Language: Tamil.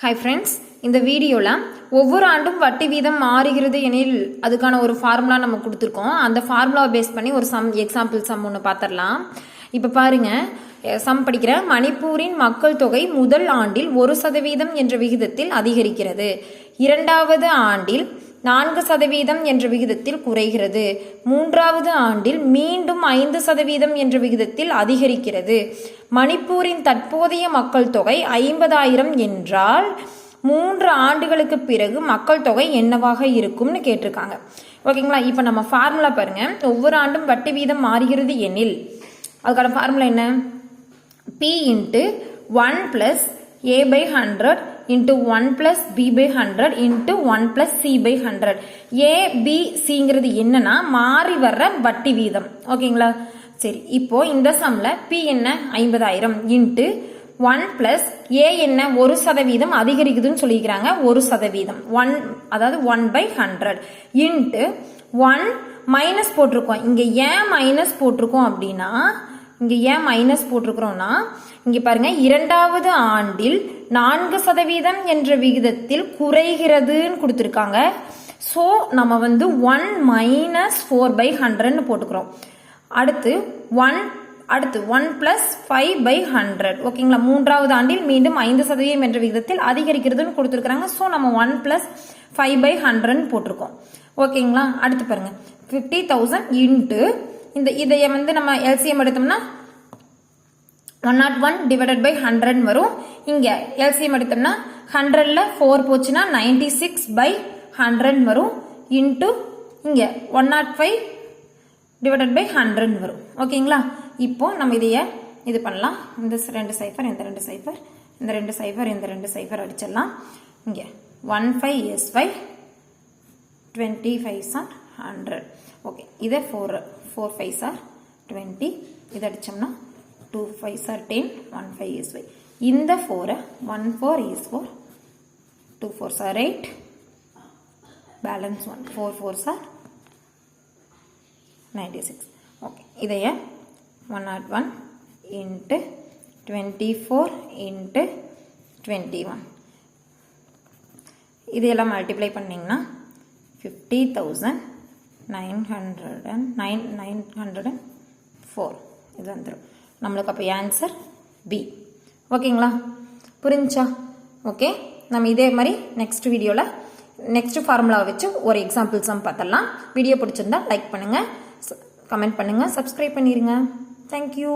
ஹாய் ஃப்ரெண்ட்ஸ் இந்த வீடியோவில் ஒவ்வொரு ஆண்டும் வட்டி வீதம் மாறுகிறது எனில் அதுக்கான ஒரு ஃபார்முலா நம்ம கொடுத்துருக்கோம். அந்த ஃபார்முலாவை பேஸ் பண்ணி ஒரு சம் எக்ஸாம்பிள் சம் ஒன்று பார்த்துடலாம் இப்போ பாருங்கள் சம் படிக்கிற மணிப்பூரின் மக்கள் தொகை முதல் ஆண்டில் ஒரு சதவீதம் என்ற விகிதத்தில் அதிகரிக்கிறது. இரண்டாவது ஆண்டில் நான்கு சதவீதம் என்ற விகிதத்தில் குறைகிறது. மூன்றாவது ஆண்டில் மீண்டும் ஐந்து சதவீதம் என்ற விகிதத்தில் அதிகரிக்கிறது. மணிப்பூரின் தற்போதைய மக்கள் தொகை ஐம்பதாயிரம் என்றால் மூன்று ஆண்டுகளுக்கு பிறகு மக்கள் தொகை என்னவாக இருக்கும்னு கேட்டிருக்காங்க. ஓகேங்களா? இப்போ நம்ம ஃபார்முலா பாருங்க. ஒவ்வொரு ஆண்டும் வட்டி வீதம் மாறுகிறது எனில் அதுக்கான ஃபார்முலா என்ன? B into one plus A by hundred into one plus B by hundred into one plus C by hundred A B சிங்கிறது என்னன்னா மாறி வர்ற வட்டி வீதம். ஓகேங்களா? சரி இப்போ இந்த சம்ல பி என்ன? ஐம்பதாயிரம் இன்ட்டு ஒன் பிளஸ் ஏ என்ன? ஒரு சதவீதம் அதிகரிக்குதுன்னு சொல்லிக்கிறாங்க ஒரு சதவீதம். ஒன் அதாவது one by hundred into one minus போட்டிருக்கோம். இங்கே ஏன் மைனஸ் போட்டிருக்கோம் அப்படின்னா இங்கே ஏன் மைனஸ் போட்டிருக்கிறோம்னா இங்கே பாருங்க இரண்டாவது ஆண்டில் நான்கு சதவீதம் என்ற விகிதத்தில் குறைகிறதுன்னு கொடுத்துருக்காங்க. ஸோ நம்ம வந்து ஒன் மைனஸ் ஃபோர் பை ஹண்ட்ரட்னு போட்டுக்கிறோம். அடுத்து ஒன் அடுத்து one plus five by hundred ஓகேங்களா மூன்றாவது ஆண்டில் மீண்டும் ஐந்து சதவீதம் என்ற விகிதத்தில் அதிகரிக்கிறதுன்னு கொடுத்துருக்குறாங்க. ஸோ நம்ம ஒன் பிளஸ் ஃபைவ் பை ஹண்ட்ரட்னு போட்டிருக்கோம். ஓகேங்களா அடுத்து பாருங்க. ஃபிஃப்டி தௌசண்ட் இன்ட்டு இந்த இதையை வந்து நம்ம எல்சிஎம் எடுத்தோம்னா one nought one divided by hundred வரும். இங்கே எல்சிஎம் எடுத்தோம்னா ஹண்ட்ரட்ல ஃபோர் போச்சுன்னா நைன்டி சிக்ஸ் பை ஹண்ட்ரட் வரும். இன்ட்டு இங்கே one nought five divided by hundred வரும். ஓகேங்களா இப்போ நம்ம இதையை இது பண்ணலாம். இந்த ரெண்டு சைஃபர் இந்த ரெண்டு சைஃபர் இந்த ரெண்டு சைஃபர் இந்த ரெண்டு சைஃபர் அடிச்சிடலாம். இங்கே one five is five twenty five sir hundred okay இதை four four five sir twenty இதை அடித்தோம்னா two five sir ten one five is five இந்த ஃபோரை one four is four two four sir eight balance one four four sir ninety six okay இதைய one nought one into twenty four into twenty one இதையெல்லாம் மல்டிப்ளை பண்ணிங்கன்னா fifty thousand nine hundred and nine nine hundred and four. இது வந்துடும் நம்மளுக்கு அப்போ ஆன்சர் பி ஓகேங்களா? புரிஞ்சா ஓகே? நம்ம இதே மாதிரி நெக்ஸ்ட் வீடியோவில் நெக்ஸ்ட் ஃபார்முலாவை வச்சு ஒரு எக்ஸாம்பிள்ஸும் பார்த்தலாம் வீடியோ பிடிச்சிருந்தா லைக் பண்ணுங்கள் கமெண்ட் பண்ணுங்கள் சப்ஸ்கிரைப் பண்ணிடுங்க தேங்க்யூ